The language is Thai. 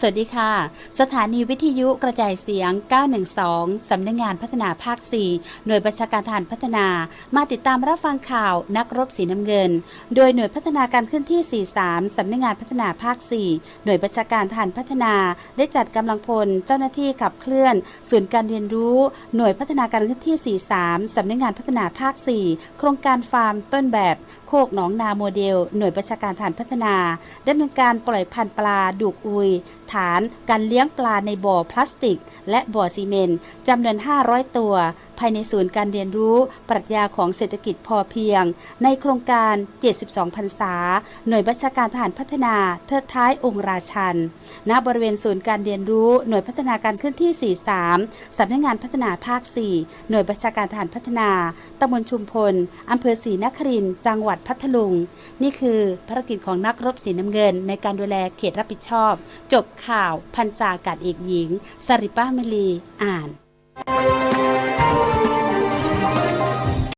สวัสดีค่ะ สถานีวิทยุกระจายเสียง 912 สำนักงานพัฒนาภาค 4 หน่วยบัญชาการทหารพัฒนา มาติดตามรับฟังข่าวนักรบสีน้ำเงิน โดยหน่วยพัฒนาการเคลื่อนที่ 43 สำนักงานพัฒนาภาค 4 หน่วยบัญชาการทหารพัฒนา ได้จัดกำลังพลเจ้าหน้าที่ขับเคลื่อน ศูนย์การเรียนรู้ หน่วยพัฒนาการเคลื่อนที่ 43 สำนักงานพัฒนาภาค 4 โครงการฟาร์มต้นแบบโคกหนองนาโมเดล หน่วยบัญชาการทหารพัฒนาดำเนินการปล่อยพันธุ์ปลาดุกอุยฐานการเลี้ยงปลาในบ่อพลาสติก และบ่อซีเมนต์จำนวน 500 ตัวภายในศูนย์การเรียนรู้ ปรัชญาของเศรษฐกิจพอเพียง ในโครงการ 72พรรษา หน่วยบัญชาการทหารพัฒนา เทิดท้ายองค์ราชัน ณ บริเวณศูนย์การเรียนรู้ หน่วยพัฒนาการเคลื่อนที่ 43 สำนักงานพัฒนาภาค 4 หน่วยบัญชาการทหารพัฒนา ตำบลชุมพล อำเภอศรีนครินทร์จังหวัดพัทลุง นี่คือภารกิจของนักรบสีน้ำเงิน ในการดูแลเขตรับผิดชอบ จบข่าว พันจากาศเอกหญิง สริป้ามลี อ่าน